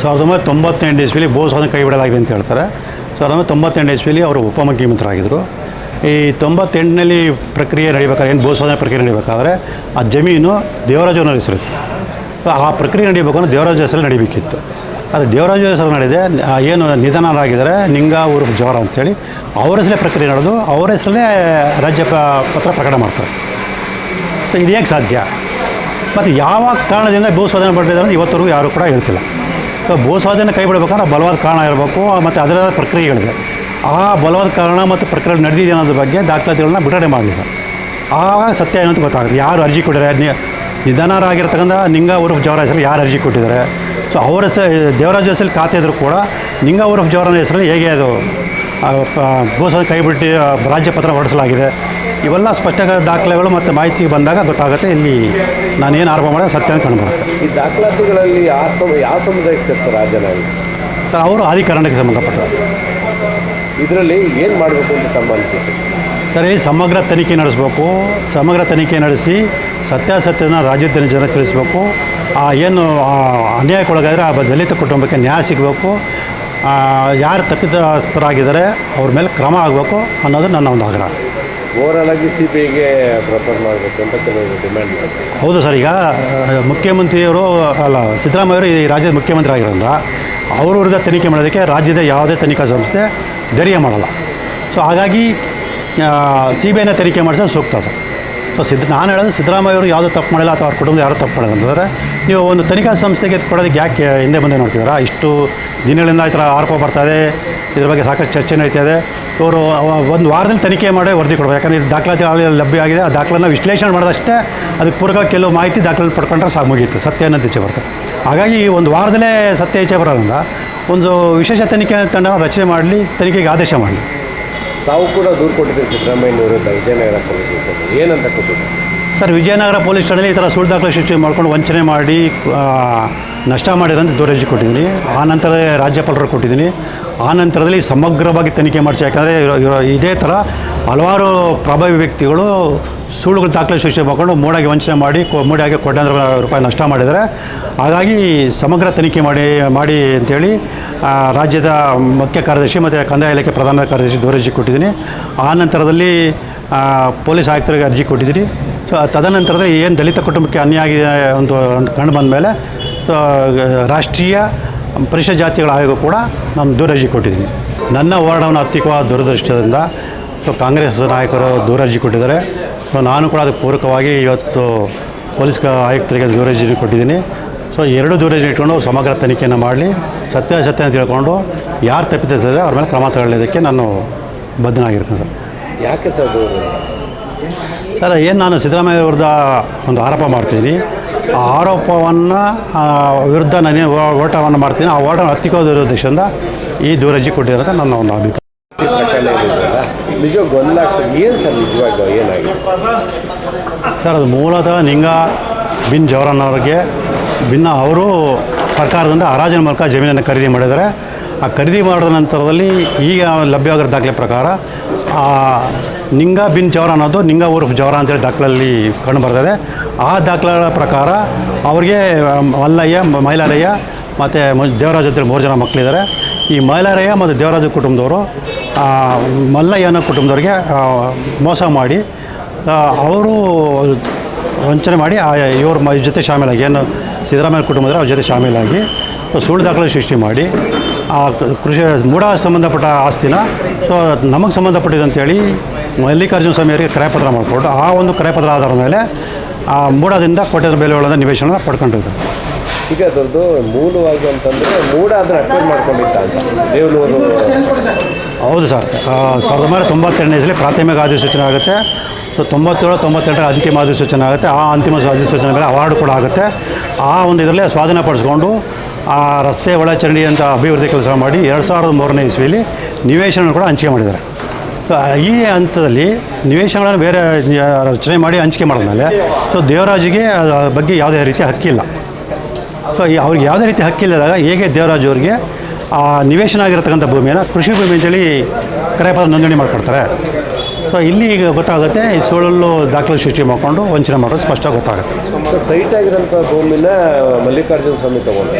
ಸಾವಿರದ ಒಂಬೈನೂರ ತೊಂಬತ್ತೆಂಟು ಇಸ್ವಿಲಿ ಬೋಸ್ ಅದನ್ನು ಕೈ ಬಿಡಲಾಗಿದೆ ಅಂತ ಹೇಳ್ತಾರೆ. ಸಾವಿರದ ಒಂಬೈನೂರ ತೊಂಬತ್ತೆಂಟು ಇಸ್ವಿಲಿ ಅವರು ಉಪಮುಖ್ಯಮಂತ್ರಿಯಾಗಿದ್ದರು ಈ ತೊಂಬತ್ತೆಂಟನಲ್ಲಿ ಪ್ರಕ್ರಿಯೆ ನಡಿಬೇಕಾದ್ರೆ ಏನು ಬೋಸಾಧನೆ ಪ್ರಕ್ರಿಯೆ ನಡಿಬೇಕಾದ್ರೆ ಆ ಜಮೀನು ದೇವರಾಜ ಅವರ ಹೆಸರು ಆ ಪ್ರಕ್ರಿಯೆ ನಡಿಬೇಕು ಅಂದರೆ ದೇವರಾಜ ಹೆಸರು ನಡಿಬೇಕಿತ್ತು. ಅದು ದೇವರಾಜ ಹೆಸರು ನಡೆದಿದೆ ಆ, ಏನು ನಿಧನರಾಗಿದ್ದಾರೆ ನಿಂಗ ಊರು ಜವರ ಅಂತೇಳಿ ಅವ್ರ ಹೆಸರೇ ಪ್ರಕ್ರಿಯೆ ನಡೆದು ಅವ್ರ ಹೆಸರಲ್ಲೇ ರಾಜ್ಯ ಪತ್ರ ಪ್ರಕಟ ಮಾಡ್ತಾರೆ. ಸೊ ಇದು ಹೇಗೆ ಸಾಧ್ಯ? ಮತ್ತು ಯಾವ ಕಾರಣದಿಂದ ಭೂಸ್ವಾಧೀನ ಪಡೆದಿದ್ದಾರೆ ಇವತ್ತರೆಗೂ ಯಾರೂ ಕೂಡ ಹೇಳ್ತಿಲ್ಲ. ಸೊ ಭೂಸ್ವಾಧೀನ ಕೈ ಬಿಡಬೇಕಾದ್ರೆ ಬಲವಾದ ಕಾರಣ ಇರಬೇಕು. ಮತ್ತು ಅದರ ಪ್ರಕ್ರಿಯೆಗಳಿದೆ. ಆ ಬಲವಾದ ಕಾರಣ ಮತ್ತು ಪ್ರಕ್ರಿಯೆ ನಡೆದಿದೆ ಅನ್ನೋದ್ರ ಬಗ್ಗೆ ದಾಖಲಾತಿಗಳನ್ನ ಬಿಡುಗಡೆ ಮಾಡಲಿ ಸರ್ ಆವಾಗ ಸತ್ಯ ಏನು ಅಂತ ಗೊತ್ತಾಗುತ್ತೆ. ಯಾರು ಅರ್ಜಿ ಕೊಟ್ಟಿದ್ದಾರೆ? ನಿಧನರಾಗಿರ್ತಕ್ಕಂಥ ನಿಂಗ ಉರುಫ್ ಜವರ ಹೆಸರು ಯಾರು ಅರ್ಜಿ ಕೊಟ್ಟಿದ್ದಾರೆ? ಸೊ ಅವರ ಹೆಸರು ದೇವರಾಜ ಹೆಸರಲ್ಲಿ ಖಾತೆ ಇದ್ದರೂ ಕೂಡ ನಿಂಗ ಊರಫ್ ಜವರನ ಹೆಸರು ಹೇಗೆ ಅದು ಭೂಸ್ವಾಧೀನ ಕೈ ಬಿಟ್ಟು ರಾಜ್ಯಪತ್ರ ರಾಜ್ಯ ಪತ್ರ ಹೊರಡಿಸಲಾಗಿದೆ. ಇವೆಲ್ಲ ಸ್ಪಷ್ಟ ದಾಖಲೆಗಳು ಮತ್ತು ಮಾಹಿತಿ ಬಂದಾಗ ಗೊತ್ತಾಗುತ್ತೆ ಇಲ್ಲಿ ನಾನೇನು ಆರೋಪ ಮಾಡಿದ್ರೆ ಸತ್ಯ ಅಂತ ಕಂಡುಬರುತ್ತೆ ಈ ದಾಖಲಾತಿಗಳಲ್ಲಿ ಯಾವ ಸಮ ಯಾವ ಸಮುದಾಯಕ್ಕೆ ಸೇರ್ತಾರೆ ಆ ಜನ ಸರ್ ಅವರು ಆದಿಕರಣಕ್ಕೆ ಸಂಬಂಧಪಟ್ಟರು. ಇದರಲ್ಲಿ ಏನು ಮಾಡಬೇಕು ಅಂತ ತಮ್ಮ ಸರಿ ಸಮಗ್ರ ತನಿಖೆ ನಡೆಸಬೇಕು. ಸಮಗ್ರ ತನಿಖೆ ನಡೆಸಿ ಸತ್ಯಾಸತ್ಯನ ರಾಜ್ಯದ ಜನ ತಿಳಿಸ್ಬೇಕು. ಆ ಏನು ಅನ್ಯಾಯಕ್ಕೊಳಗಾದರೆ ಆ ದಲಿತ ಕುಟುಂಬಕ್ಕೆ ನ್ಯಾಯ ಸಿಗಬೇಕು. ಯಾರು ತಪ್ಪಿತಸ್ಥರಾಗಿದ್ದಾರೆ ಅವ್ರ ಮೇಲೆ ಕ್ರಮ ಆಗಬೇಕು ಅನ್ನೋದು ನನ್ನ ಒಂದು ಆಗ್ರಹ. ಓವರಾಲ್ ಆಗಿ ಸಿ ಬಿ ಐಗೆ ಪ್ರಿಫರ್ ಮಾಡಬೇಕು ಅಂತ ಕೆಲವರು ಡಿಮ್ಯಾಂಡ್ ಮಾಡ್ತಾರೆ. ಹೌದು ಸರ್, ಈಗ ಮುಖ್ಯಮಂತ್ರಿಯವರು, ಅಲ್ಲ ಸಿದ್ದರಾಮಯ್ಯವರು ಈ ರಾಜ್ಯದ ಮುಖ್ಯಮಂತ್ರಿ ಆಗಿರೋದ್ರಿಂದ ಅವ್ರ ವಿರುದ್ಧ ತನಿಖೆ ಮಾಡೋದಕ್ಕೆ ರಾಜ್ಯದ ಯಾವುದೇ ತನಿಖಾ ಸಂಸ್ಥೆ ಧೈರ್ಯ ಮಾಡಲ್ಲ. ಸೊ ಹಾಗಾಗಿ ಸಿ ಬಿ ಐನ ತನಿಖೆ ಮಾಡಿಸೋದು ಸೂಕ್ತ ಸರ್. ಸೊ ಸಿದ್ದ, ನಾನು ಹೇಳೋದು ಸಿದ್ದರಾಮಯ್ಯವರು ಯಾವುದೂ ತಪ್ಪು ಮಾಡಿಲ್ಲ ಅಥವಾ ಅವ್ರ ಕುಟುಂಬದ ಯಾರು ತಪ್ಪು ಮಾಡಿಲ್ಲ ಅಂತಂದರೆ ನೀವು ಒಂದು ತನಿಖಾ ಸಂಸ್ಥೆಗೆ ಕೊಡೋದಕ್ಕೆ ಯಾಕೆ ಹಿಂದೆ ಮುಂದೆ ನೋಡ್ತಿದ್ದೀರಾ? ಇಷ್ಟು ದಿನಗಳಿಂದ ಈ ಥರ ಆರೋಪ ಇದೆ, ಇದ್ರ ಬಗ್ಗೆ ಸಾಕಷ್ಟು ಚರ್ಚೆ ನಡೀತಾ ಇದೆ. ಇವರು ಒಂದು ವಾರದಲ್ಲಿ ತನಿಖೆ ಮಾಡಿ ವರದಿ ಕೊಡಬೇಕು. ಯಾಕಂದರೆ ಇದು ದಾಖಲಾತಿ ಲಭ್ಯ ಆಗಿದೆ. ಆ ದಾಖಲನ್ನು ವಿಶ್ಲೇಷಣೆ ಮಾಡಿದಷ್ಟೇ ಅದಕ್ಕೆ ಪೂರಕ ಕೆಲವು ಮಾಹಿತಿ ದಾಖಲೆ ಪಡ್ಕೊಂಡ್ರೆ ಸಾಕು ಮುಗಿಯಿತು ಸತ್ಯ ಅನ್ನೋದು ಬರ್ತದೆ. ಹಾಗಾಗಿ ಈ ಒಂದು ವಾರದಲ್ಲೇ ಸತ್ಯ ಈಚೆ ಬರೋದ್ರಿಂದ ಒಂದು ವಿಶೇಷ ತನಿಖೆ ತಂಡ ರಚನೆ ಮಾಡಲಿ, ತನಿಖೆಗೆ ಆದೇಶ ಮಾಡಲಿ. ತಾವು ಕೂಡ ದೂರು ಕೊಟ್ಟಿದ್ದೀರಿ ಸಿದ್ದರಾಮಯ್ಯ ವಿರುದ್ಧ ವಿಜಯನಗರ ಪೊಲೀಸ್ ಏನಂತ ಕೊಟ್ಟಿದ್ದೀರಿ? ಸರ್, ವಿಜಯನಗರ ಪೊಲೀಸ್ ಠಾಣೆಯಲ್ಲಿ ಈ ಥರ ಸುಳ್ಳು ದಾಖಲೆ ಸೃಷ್ಟಿ ಮಾಡ್ಕೊಂಡು ವಂಚನೆ ಮಾಡಿ ನಷ್ಟ ಮಾಡಿರೋಂಥ ದೂರಜಿ ಕೊಟ್ಟಿದ್ದೀನಿ ಆ ನಂತರ ರಾಜ್ಯಪಾಲರು ಕೊಟ್ಟಿದ್ದೀನಿ. ಆ ನಂತರದಲ್ಲಿ ಸಮಗ್ರವಾಗಿ ತನಿಖೆ ಮಾಡಿಸಿ. ಯಾಕಂದರೆ ಇದೇ ಥರ ಹಲವಾರು ಪ್ರಭಾವಿ ವ್ಯಕ್ತಿಗಳು ಸುಳ್ಳುಗಳು ದಾಖಲೆ ಸೃಷ್ಟಿ ಮಾಡ್ಕೊಂಡು ಮೂಡಾಗಿ ವಂಚನೆ ಮಾಡಿ, ಕೊ- ಮೂಡಾಗಿ ಕೋಟ್ಯಾಂತರ ರೂಪಾಯಿ ನಷ್ಟ ಮಾಡಿದ್ದಾರೆ. ಹಾಗಾಗಿ ಸಮಗ್ರ ತನಿಖೆ ಮಾಡಿ ಮಾಡಿ ಅಂತೇಳಿ ರಾಜ್ಯದ ಮುಖ್ಯ ಕಾರ್ಯದರ್ಶಿ ಮತ್ತು ಕಂದಾಯ ಇಲಾಖೆ ಪ್ರಧಾನ ಕಾರ್ಯದರ್ಶಿ ದೂರಜಿ ಕೊಟ್ಟಿದ್ದೀನಿ ಆ ನಂತರದಲ್ಲಿ ಪೊಲೀಸ್ ಆಯುಕ್ತರಿಗೆ ಅರ್ಜಿ ಕೊಟ್ಟಿದ್ದೀರಿ ಸೊ ತದನಂತರದಲ್ಲಿ ಏನು ದಲಿತ ಕುಟುಂಬಕ್ಕೆ ಅನ್ಯಾಯ ಆಗಿದೆ ಒಂದು ಕಂಡು ಬಂದ ಮೇಲೆ ಸೊ ರಾಷ್ಟ್ರೀಯ ಪರಿಶಿಷ್ಟ ಜಾತಿಗಳ ಆಯೋಗ ಕೂಡ ನಾನು ದೂರಜ್ಜಿ ಕೊಟ್ಟಿದ್ದೀನಿ. ನನ್ನ ಹೋರಾಟವನ್ನು ಹತ್ತಿಕ್ಕುವ ದುರದೃಷ್ಟದಿಂದ ಸೊ ಕಾಂಗ್ರೆಸ್ ನಾಯಕರು ದೂರಜ್ಜಿ ಕೊಟ್ಟಿದ್ದಾರೆ. ಸೊ ನಾನು ಕೂಡ ಅದಕ್ಕೆ ಪೂರಕವಾಗಿ ಇವತ್ತು ಪೊಲೀಸ್ ಆಯುಕ್ತರಿಗೆ ದೂರಜ್ಜಿ ಕೊಟ್ಟಿದ್ದೀನಿ. ಸೊ ಎರಡು ದೂರಜ್ಜಿ ಇಟ್ಕೊಂಡು ಸಮಗ್ರ ತನಿಖೆಯನ್ನು ಮಾಡಲಿ. ಸತ್ಯಾಸತ್ಯ ಅಂತ ತಿಳ್ಕೊಂಡು ಯಾರು ತಪ್ಪಿದ್ದಾರೆ ಅವ್ರ ಮೇಲೆ ಕ್ರಮ ತಗೊಳ್ಳೋದಕ್ಕೆ ನಾನು ಬದ್ಧನಾಗಿರ್ತೇನೆ ಸರ್. ಯಾಕೆ ಸರ್ ಸರ್, ಏನು ನಾನು ಸಿದ್ದರಾಮಯ್ಯ ವಿರುದ್ಧ ಒಂದು ಆರೋಪ ಮಾಡ್ತೀನಿ. ಆ ಆರೋಪವನ್ನು ವಿರುದ್ಧ ನಾನೇ ಓಟವನ್ನು ಮಾಡ್ತೀನಿ. ಆ ಓಟ ಹತ್ತಿಕೋದ್ರ ದೃಷ್ಟಿಯಿಂದ ಈ ದೂರಜ್ಜಿ ಕೊಟ್ಟಿರೋದು ನನ್ನ ಒಂದು ಅಭಿಪ್ರಾಯ. ಸರ್, ಅದು ಮೂಲತಃ ನಿಂಗ ಬಿನ್ ಜವರನ್ ಅವ್ರಿಗೆ ಭಿನ್ನ ಅವರು ಸರ್ಕಾರದಿಂದ ಹರಾಜಿನ ಮೂಲಕ ಜಮೀನನ್ನು ಖರೀದಿ ಮಾಡಿದ್ದಾರೆ. ಆ ಖರೀದಿ ಮಾಡಿದ ನಂತರದಲ್ಲಿ ಈಗ ಲಭ್ಯವಾಗಿರೋ ದಾಖಲೆ ಪ್ರಕಾರ, ಆ ನಿಂಗ ಬಿನ್ ಜವರ ಅನ್ನೋದು ನಿಂಗ ಊರ್ಫ್ ಜವರ ಅಂತೇಳಿ ದಾಖಲೆಯಲ್ಲಿ ಕಂಡು ಬರ್ತದೆ. ಆ ದಾಖಲೆಗಳ ಪ್ರಕಾರ ಅವ್ರಿಗೆ ಮಲ್ಲಯ್ಯ ಮಹಿಳಾರಯ್ಯ ಮತ್ತು ದೇವರಾಜ ಅಂತೇಳಿ ಮೂರು ಜನ ಮಕ್ಕಳಿದ್ದಾರೆ. ಈ ಮೈಲಾರಯ್ಯ ಮತ್ತು ದೇವರಾಜ ಕುಟುಂಬದವರು ಮಲ್ಲಯ್ಯನ ಕುಟುಂಬದವ್ರಿಗೆ ಮೋಸ ಮಾಡಿ ಅವರು ವಂಚನೆ ಮಾಡಿ, ಆ, ಇವ್ರ ಜೊತೆ ಶಾಮೀಲಾಗಿ, ಏನು ಸಿದ್ದರಾಮಯ್ಯ ಕುಟುಂಬದವರು ಅವ್ರ ಜೊತೆ ಶಾಮೀಲಾಗಿ, ಸುಳ್ಳು ದಾಖಲೆ ಸೃಷ್ಟಿ ಮಾಡಿ ಆ ಕೃಷಿ ಮೂಢ ಸಂಬಂಧಪಟ್ಟ ಆಸ್ತಿನ ಸೊ ನಮಗೆ ಸಂಬಂಧಪಟ್ಟಿದೆ ಅಂತೇಳಿ ಮಲ್ಲಿಕಾರ್ಜುನ ಸ್ವಾಮಿಯವರಿಗೆ ಕ್ರಯಪತ್ರ ಮಾಡಿಕೊಟ್ಟು ಆ ಒಂದು ಕ್ರಯಪತ್ರ ಆಧಾರದ ಮೇಲೆ ಆ ಮೂಡದಿಂದ ಕೋಟ್ಯದ ಬೆಲೆಗಳನ್ನು ನಿವೇಶನ ಪಡ್ಕೊಂಡಿದ್ದರು. ಈಗ ಅದರದ್ದು ಮೂಲವಾಗಿ ಅಂತಂದರೆ ಮೂಡ ಅದನ್ನು ಅಕ್ವೈರ್ ಮಾಡ್ಕೊಂಡಿದ್ದ ದೇವನೂರು. ಹೌದು ಸರ್. ಸಾವಿರದ ಒಂಬೈನೂರ ತೊಂಬತ್ತೆರಡನೇ ಇಸಲಿ ಪ್ರಾಥಮಿಕ ಅಧಿಸೂಚನೆ ಆಗುತ್ತೆ. ಸೊ ತೊಂಬತ್ತೇಳು ತೊಂಬತ್ತೆಂಟರ ಅಂತಿಮ ಅಧಿಸೂಚನೆ ಆಗುತ್ತೆ. ಆ ಅಂತಿಮ ಅಧಿಸೂಚನೆ ಮೇಲೆ ಅವಾರ್ಡ್ ಕೂಡ ಆಗುತ್ತೆ. ಆ ಒಂದು ಇದರಲ್ಲೇ ಸ್ವಾಧೀನಪಡಿಸ್ಕೊಂಡು ಆ ರಸ್ತೆ ಒಳಚರಂಡಿ ಅಂತ ಅಭಿವೃದ್ಧಿ ಕೆಲಸ ಮಾಡಿ ಎರಡು ಸಾವಿರದ ಮೂರನೇ ಇಸ್ವಿಯಲ್ಲಿ ನಿವೇಶನ ಕೂಡ ಹಂಚಿಕೆ ಮಾಡಿದ್ದಾರೆ. ಈ ಹಂತದಲ್ಲಿ ನಿವೇಶನಗಳನ್ನು ಬೇರೆ ರಚನೆ ಮಾಡಿ ಹಂಚಿಕೆ ಮಾಡಿದ್ಮೇಲೆ ಸೊ ದೇವರಾಜಿಗೆ ಅದರ ಬಗ್ಗೆ ಯಾವುದೇ ರೀತಿ ಹಕ್ಕಿಲ್ಲ ಸೊ ಅವ್ರಿಗೆ ಯಾವುದೇ ರೀತಿ ಹಕ್ಕಿಲ್ಲದಾಗ ಹೇಗೆ ದೇವರಾಜ್ ಅವ್ರಿಗೆ ಆ ನಿವೇಶನ ಆಗಿರತಕ್ಕಂಥ ಭೂಮಿಯನ್ನು ಕೃಷಿ ಭೂಮಿ ಅಂತೇಳಿ ಕ್ರಯಪತ್ರ ನೋಂದಣಿ ಮಾಡಿಕೊಡ್ತಾರೆ. ಸೊ ಇಲ್ಲಿ ಈಗ ಗೊತ್ತಾಗುತ್ತೆ ಈ ಸುಳ್ಳು ದಾಖಲೆ ಸೃಷ್ಟಿ ಮಾಡಿಕೊಂಡು ವಂಚನೆ ಮಾಡೋದು ಸ್ಪಷ್ಟ ಗೊತ್ತಾಗುತ್ತೆ. ಸೈಟ್ ಆಗಿರೋಂಥ ಭೂಮಿನ ಮಲ್ಲಿಕಾರ್ಜುನ ಸ್ವಾಮಿ ತಗೊಂಡು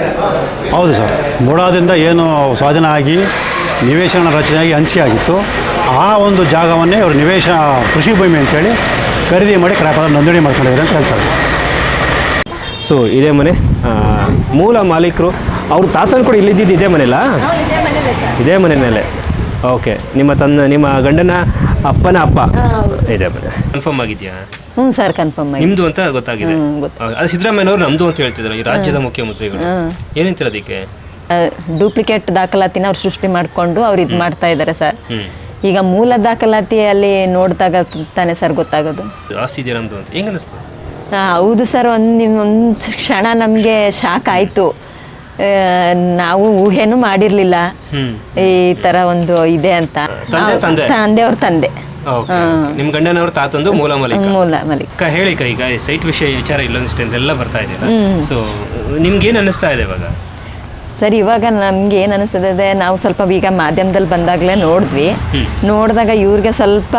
ಹೌದು ಸರ್. ಬುಡಾದಿಂದ ಏನು ಸ್ವಾಧೀನ ಆಗಿ ನಿವೇಶನ ರಚನೆಯಾಗಿ ಹಂಚಿಕೆ ಆಗಿತ್ತು ಆ ಒಂದು ಜಾಗವನ್ನೇ ಅವರು ನಿವೇಶ ಕೃಷಿ ಭೂಮಿ ಅಂತೇಳಿ ಖರೀದಿ ಮಾಡಿ ಕ್ರಾಪದ ನೋಂದಣಿ ಮಾಡ್ಕೊಂಡಿದ್ದಾರೆ ಅಂತ ಹೇಳ್ತಾರೆ. ಸೊ ಇದೇ ಮನೆ. ಮೂಲ ಮಾಲೀಕರು ಅವ್ರ ತಾತನ ಕೂಡ ಇಲ್ಲಿದ್ದಿದ್ದು ಇದೇ ಮನೆಯಲ್ಲ? ಇದೇ ಮನೆಯಲ್ಲೇ ಓಕೆ ನಿಮ್ಮ ತನ್ನ ನಿಮ್ಮ ಗಂಡನ ಅಪ್ಪನ ಅಪ್ಪ. ಇದೇ ಕನ್ಫರ್ಮ್ ಆಗಿದೆಯಾ? ಹ್ಞೂ ಸರ್ ಕನ್ಫರ್ಮ್ ಆಗಿ ನಿಮ್ದು ಅಂತ ಗೊತ್ತಾಗಿದೆ. ಅದು ಸಿದ್ದರಾಮಯ್ಯನವರು ನಮ್ದು ಅಂತ ಹೇಳ್ತಿದ್ರು. ಈ ರಾಜ್ಯದ ಮುಖ್ಯಮಂತ್ರಿಗಳು ಏನಂತೀರ ಅದಕ್ಕೆ? ಡೂಪ್ಲಿಕೇಟ್ ದಾಖಲಾತಿನ ಅವ್ರು ಸೃಷ್ಟಿ ಮಾಡಿಕೊಂಡು ಅವ್ರು ಇದು ಮಾಡ್ತಾ ಇದ್ದಾರೆ ಸರ್. ಈಗ ಮೂಲ ದಾಖಲಾತಿಯಲ್ಲಿ ನೋಡಿದಾಗ ತಾನೇ ಸರ್ ಗೊತ್ತಾಗೋದು. ಜಾಸ್ತಿ ಇದೆಯಾ ನಮ್ದು ಅಂತ? ಹೆಂಗ ಅನಿಸ್ತು ಆ, ಹೌದು ಸರ್. ಒಂದು ನಿಮ್ಮ ಒಂದು ಕ್ಷಣ ನಮಗೆ ಶಾಕ್ ಆಯಿತು. ನಾವು ಊಹೆನೂ ಮಾಡಿರ್ಲಿಲ್ಲ. ಈ ತರ ಒಂದು ಇದೆ ಅಂತ. ತಂದೆ, ತಂದೆ? ತಂದೆಯವ್ರ ತಂದೆ. ನಿಮ್ಮ ಗಂಡನವ್ರ ತಾತಂದು ಮೂಲ ಮಲಿಕ? ಮೂಲ ಮಲಿ ಹೇಳಿ ಈಗ ಸೈಟ್ ವಿಷಯ ವಿಚಾರ ಇಲ್ಲೊಂದಿಷ್ಟು ಎಲ್ಲ ಬರ್ತಾ ಇದೆಯಲ್ಲ? ಸೊ ನಿಮ್ಗೇನು ಅನ್ನಿಸ್ತಾ ಇದೆ ಇವಾಗ? ಸರ್ ಇವಾಗ ನಮ್ಗೆ ಏನು ಅನಿಸ್ತದೆ ನಾವು ಸ್ವಲ್ಪ ಈಗ ಮಾಧ್ಯಮದಲ್ಲಿ ಬಂದಾಗ್ಲೇ ನೋಡಿದ್ವಿ. ನೋಡಿದಾಗ ಇವ್ರಿಗೆ ಸ್ವಲ್ಪ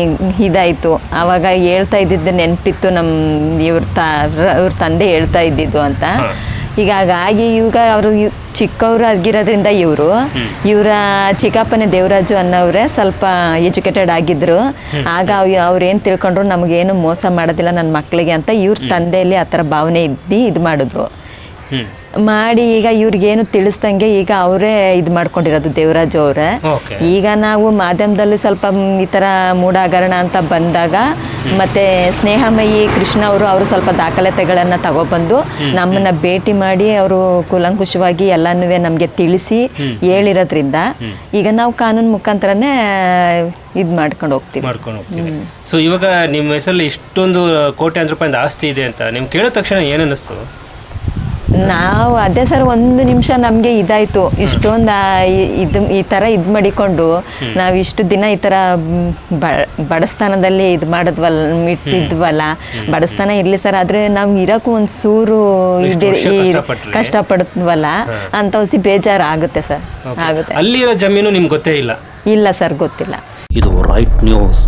ಇದಾಯ್ತು ಇದಾಯಿತು. ಆವಾಗ ಹೇಳ್ತಾ ಇದ್ದಿದ್ದು ನೆನಪಿತ್ತು ನಮ್ಮ ಇವ್ರ ತ ಇವ್ರ ತಂದೆ ಹೇಳ್ತಾ ಇದ್ದಿದ್ದು ಅಂತ. ಈಗ ಹಾಗಾಗಿ ಇವಾಗ ಅವರು ಚಿಕ್ಕವರು ಆಗಿರೋದ್ರಿಂದ ಇವರು. ಇವರ ಚಿಕ್ಕಪ್ಪನೇ ದೇವರಾಜು ಅನ್ನೋರೇ ಸ್ವಲ್ಪ ಎಜುಕೇಟೆಡ್ ಆಗಿದ್ರು. ಆಗ ಅವ್ರು ಏನು ತಿಳ್ಕೊಂಡ್ರು ನಮಗೇನು ಮೋಸ ಮಾಡೋದಿಲ್ಲ ನನ್ನ ಮಕ್ಕಳಿಗೆ ಅಂತ ಇವ್ರ ತಂದೆಯಲ್ಲಿ ಆ ಥರ ಭಾವನೆ ಇದ್ದು ಇದು ಮಾಡಿದ್ರು. ಮಾಡಿ ಈಗ ಇವ್ರಿಗೇನು ತಿಳಿಸ್ದಂಗೆ ಈಗ ಅವರೇ ಇದು ಮಾಡ್ಕೊಂಡಿರೋದು ದೇವರಾಜು ಅವರೇ. ಈಗ ನಾವು ಮಾಧ್ಯಮದಲ್ಲಿ ಸ್ವಲ್ಪ ಈ ಥರ ಮೂಡಾಗರಣ ಅಂತ ಬಂದಾಗ ಮತ್ತೆ ಸ್ನೇಹಮಯಿ ಕೃಷ್ಣ ಅವರು ಅವರು ಸ್ವಲ್ಪ ದಾಖಲಾತಿಗಳನ್ನು ತಗೊಬಂದು ನಮ್ಮನ್ನ ಭೇಟಿ ಮಾಡಿ ಅವರು ಕುಲಂಕುಶವಾಗಿ ಎಲ್ಲನೂ ನಮಗೆ ತಿಳಿಸಿ ಹೇಳಿರೋದ್ರಿಂದ ಈಗ ನಾವು ಕಾನೂನು ಮುಖಾಂತರನೇ ಇದು ಮಾಡ್ಕೊಂಡು ಹೋಗ್ತೀವಿ. ಮಾಡ್ಕೊಂಡು ಹೋಗ್ತೀವಿ. ಸೊ ಇವಾಗ ನಿಮ್ಮ ಹೆಸರಲ್ಲಿ ಇಷ್ಟೊಂದು ಕೋಟ್ಯಾಂತರ ರೂಪಾಯಿ ಆಸ್ತಿ ಇದೆ ಅಂತ ನಿಮ್ಗೆ ಕೇಳಿದ ತಕ್ಷಣ ಏನು ಅನ್ನಿಸ್ತು? ನಾವು ಅದೇ ಸರ್ ಒಂದು ನಿಮಿಷ ನಮಗೆ ಇದಾಯಿತು. ಇಷ್ಟೊಂದು ಇದು ಈ ಥರ ಇದು ಮಾಡಿಕೊಂಡು ನಾವು ಇಷ್ಟು ದಿನ ಈ ಥರ ಬ- ಬಡಸ್ತಾನದಲ್ಲಿ ಇದು ಮಾಡಿದ್ವಲ್ಲ ಇಟ್ಟಿದ್ವಲ್ಲ. ಬಡಸ್ತಾನ ಇರಲಿ ಸರ್ ಆದರೆ ನಾವು ಇರೋಕ್ಕೂ ಒಂದು ಸೂರು. ಕಷ್ಟಪಡ್ತವಲ್ಲ ಅಂತ ಹೊಸಿ ಬೇಜಾರು ಆಗುತ್ತೆ ಸರ್. ಆಗುತ್ತೆ. ಅಲ್ಲಿರೋ ಜಮೀನು ನಿಮ್ಗೆ ಗೊತ್ತೇ ಇಲ್ಲ? ಇಲ್ಲ ಸರ್ ಗೊತ್ತಿಲ್ಲ. ಇದು ರೈಟ್ ನ್ಯೂಸ್